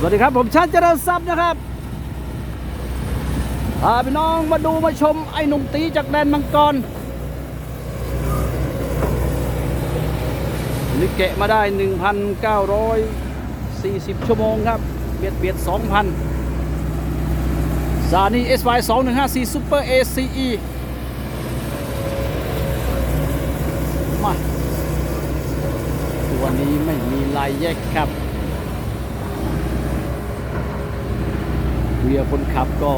สวัสดีครับ ผมชาติเจริญทรัพย์นะครับพาพี่น้องมาดูมาชมไอ้หนุ่มตีจากแดนมังกรนี่เกะมาได้ 1,940 ชั่วโมงครับ เบียดเบียด 2,000 ซานี่ SY 2154 Super ACE มา ตัวนี้ไม่มีลายแยกครับ เวียคนขับก็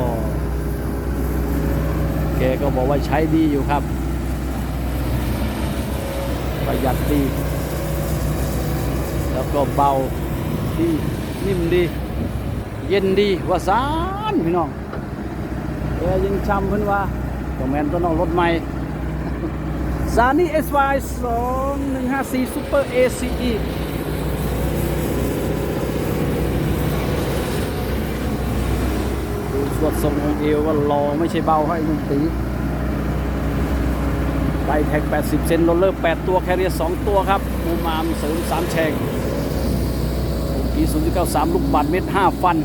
แกก็บอกว่าใช้ดีอยู่ครับ ประหยัดดี แล้วก็เบาดีนิ่มดี เย็นดีว่าซานพี่น้องแกยังจำเพิ่นว่าก็แมนตัวน้องรถใหม่ซานี่ SY 2154 Super ACE ดูสวดทรงองเอวก็รอไม่ใช่เบาให้ลุงตีไดแท็ก 80 เซนโรลเลอร์ 8 ตัว แคเรียร์2ตัวครับมูมามเสริม3แฉกปี0.93 ลูกบาทเม็ด5ฟัน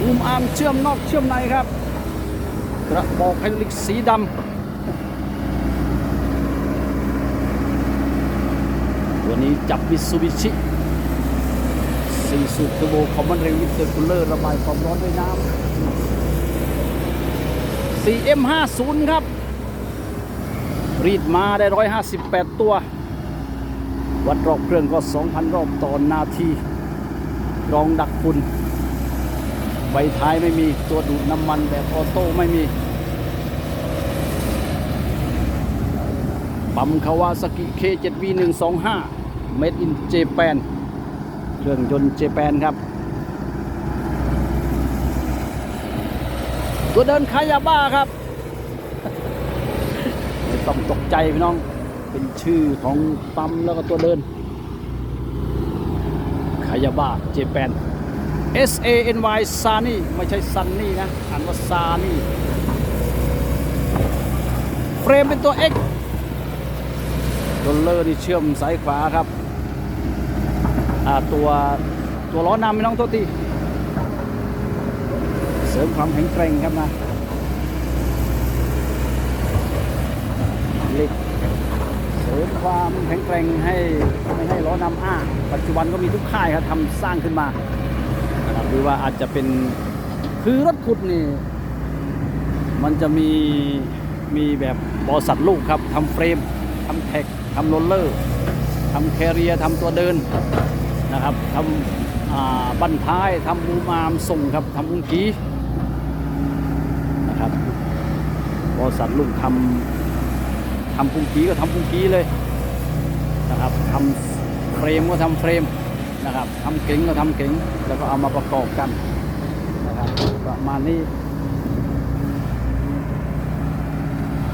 มูมอาร์มเชื่อมนอกเชื่อมในครับ กระบอกไฮดรอลิกสีดำ ตัวนี้จับมิซูบิชิสี่สูบเทอร์โบคอมมอนเรลวิเตอร์คูลเลอร์ ระบายความร้อนด้วยน้ำ 4M50 ครับ รีดมาได้ 158 ตัว วัดรอบเครื่องก็ 2,000 รอบต่อนาที รองดักฝุ่นใบท้ายไม่มีตัวดูดน้ำมันแบบออโต้ไม่มี ปั๊มคาวาสกิ K7V125 Made in Japan เครื่องยนต์เจแปนครับ ตัวเดินคายยาบ้าครับไม่ต้องตกใจพี่น้อง เป็นชื่อของปั๊มแล้วก็ตัวเดินคายยาบ้าเจแปน S A N Y ซานี่ไม่ใช่ซันนี่นะ อ่านว่าซานี่เฟรมเป็นตัว X โรลเลอร์นี่เชื่อมสายขวาครับอ่าตัวตัวล้อนำไม่น้องโทษที เสริมความแข็งแกร่งครับนะหล็กเสริมความแข็งแกร่งให้ไม่ให้ล้อนำอ้า ปัจจุบันก็มีทุกค่ายครับทำสร้างขึ้นมาหรือว่าอาจจะเป็นคือรถขุดนี่มันจะมีมีแบบบอสัตว์ลูกครับทำเฟรมทำแท็กทำโรลเลอร์ทำแคเรียทำตัวเดินนะครับทำบั้นท้ายทำมูมามส่งครับทำมุงกีนะครับ บริษัทลุงทำทำพุงกีก็ทำพุงกีเลยนะครับทำเฟรมก็ทำเฟรมนะครับทำเก๋งก็ทำเก๋งแล้วก็เอามาประกอบกันนะครับประมาณนี้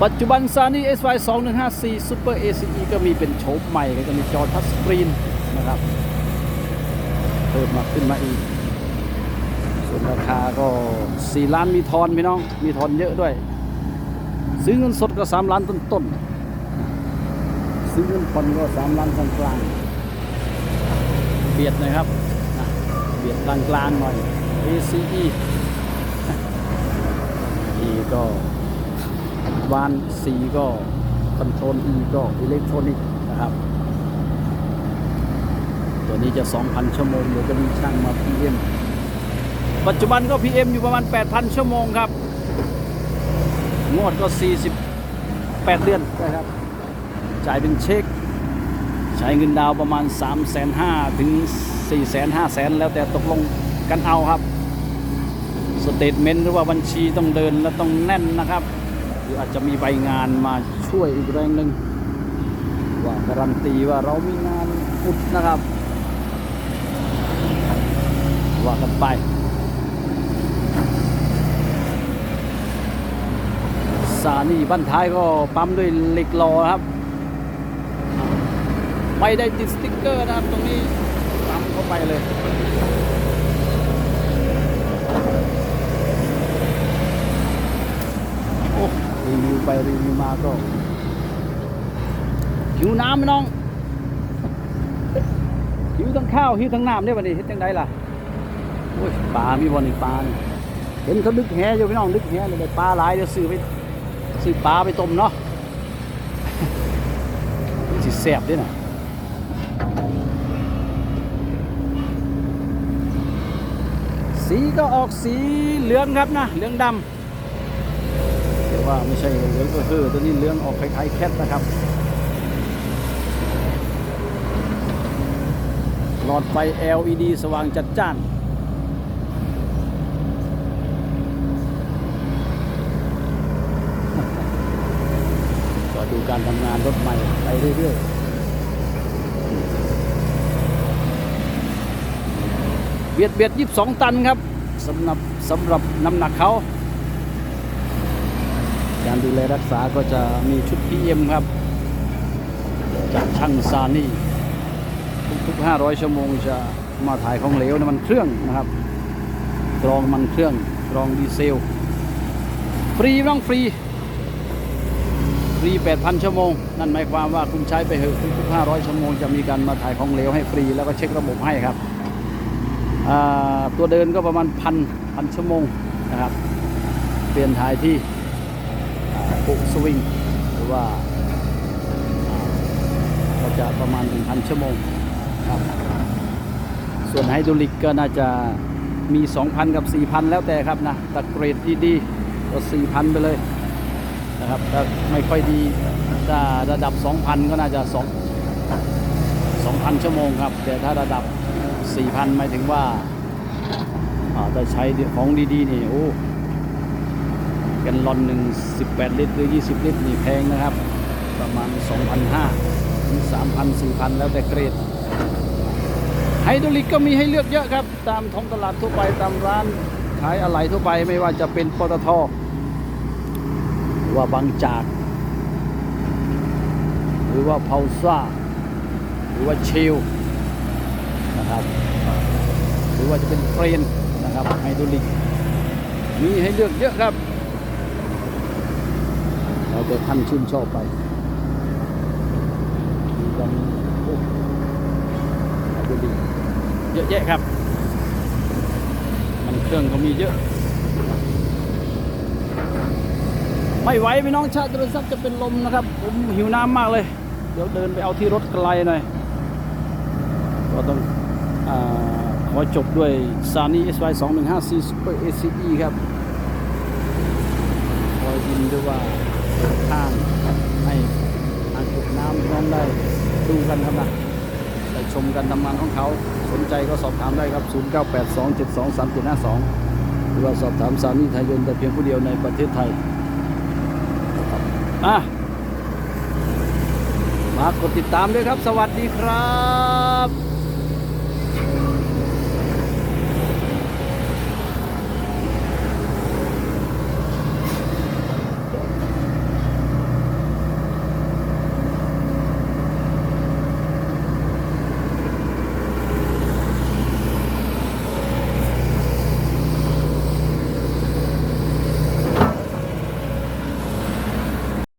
ปัจจุบัน Sony SY 2154 Super ACE ก็มีเป็นโฉมใหม่ก็มีจอทัชสกรีนนะครับเพิ่มมาขึ้นมาอีกส่วนราคาก็ 4 ล้านมีทอนพี่น้อง มีทอนเยอะด้วย ซื้อเงินสดก็3ล้านต้นๆซื้อเงินผ่อนก็3ล้านกลางๆเบียดน่อยครับอะเบียดกลางๆหน่อย ACE อีก็วาน C ก็คอนโทรล E ก็อิเล็กทรอนิกส์นะครับ ตัวนี้จะ 2,000 ชั่วโมงเดี๋ยวจะมีช่างมา PM ปัจจุบันก็ PM อยู่ประมาณ 8,000 ชั่วโมงครับ งวดก็ 48 เดือนนะครับ จ่ายเป็นเช็ค ใช้เงินดาวประมาณ 3 5 0 0 0ถึง 4 5 0 0 0 0 แล้วแต่ตกลงกันเอาครับ สเตทเมนต์หรือว่าบัญชีต้องเดินและต้องแน่นนะครับ หรืออาจจะมีใบงานมาช่วยอีกแรงหนึ่งว่าการันตีว่าเรามีงานอุดนะครับ ว่ากันไปานี่บั้นท้ายก็ปั๊มด้วยเหล็กรอครับ ไม่ได้ติดสติ๊กเกอร์นะครับ ตรงนี้ปั๊มเข้าไปเลยโอ้รีวิวไปรีวิวมาก็หิวน้ำไหมน้องหิวทั้งข้าวหิวทั้งน้ำเนี่ยวันนี้เฮ็ดจังไดล่ะโอ้ยปลามีบอลอีกปลาเห็นเขาดึกแหอยู่พี่น้องดึกแหเลยปลาหลายเดี๋ยวซื้อไป ซื้อปลาไปต้มเนาะสิแซ่บด้วยนะสีก็ออกสีเหลืองครับนะเหลืองดำแต่ว่าไม่ใช่เหลืองก็คือตัวนี้เหลืองออกคล้ายๆแคทนะครับหลอดไฟ LED สว่างจัดจ้าน ดูการทำงานรถใหม่ไปเรื่อยๆ เบียดเบียดยีิบสองตันครับสำหรับสำหรับน้ำหนักเขา การดูแลรักษาก็จะมีชุด PM ครับ จากช่างซานี่ ทุกๆ 500 ชั่วโมงจะมาถ่ายของเหลวน้ำมันเครื่องนะครับกรองน้ำมันเครื่องกรองดีเซล ฟรีต้องฟรี ฟรี 8,000 ชั่วโมง นั่นหมายความว่าคุณใช้ไปเหอะทุกๆ500 ชั่วโมงจะมีการมาถ่ายของเหลวให้ฟรีแล้วก็เช็คระบบให้ครับ ตัวเดินก็ประมาณพันพันชั่วโมงนะครับ เปลี่ยนถ่ายที่ปุกสวิงหรือว่าก็จะประมาณ 1,000 ชั่วโมงครับส่วนไฮดรอลิกก็น่าจะมี 2,000 กับ 4,000 แล้วแต่ครับนะแตะเกรดดีๆก็4,000 ไปเลย นะครับถ้าไม่ค่อยดีถ้าระดับ 2,000 ก็น่าจะ2 2,000 ชั่วโมงครับ แต่ถ้าระดับ 4,000 หมายถึงว่าอ่าถ้าใช้ของดีๆนี่โอ้กันลอนหนึ่ง18 ลิตร หรือ 20 ลิตร นี่แพงนะครับ ประมาณ 2,500ถึง3,000 4,000 แล้วแต่เกรดไฮดรอลิกก็มีให้เลือกเยอะครับ ตามท้องตลาดทั่วไปตามร้านขายอะไหล่ทั่วไปไม่ว่าจะเป็นปตท รือว่าบางจาก หรือว่าเพาซ่า หรือว่าเชลนะครับ หรือว่าจะเป็นเฟรนนะครับไฮดรอลิกมีให้เลือกเยอะครับ เราจะท่านชื่นชอบไปมีกันไฮดรอลิกเยอะแยะครับ มันเครื่องก็มีเยอะ ไม่ไหวพี่น้องชาติรศักดิ์จะเป็นลมนะครับ ผมหิวน้ำมากเลย เดี๋ยวเดินไปเอาที่รถไกลหน่อยก็ต้องอขอจบด้วย s a n y SY 2 1 5 4 Super ACE ครับคอยยินด้วยว่าทางให้อ่างเก็บน้ำน้องได้ดูกันครับนะได้ชมกันทำงานของเขา สนใจก็สอบถามได้ครับ 0982723752 หรือว่าสอบถามสานีไทยยนแต่เพียงผู้เดียวในประเทศไทย อะมากดติดตามด้วยครับ สวัสดีครับ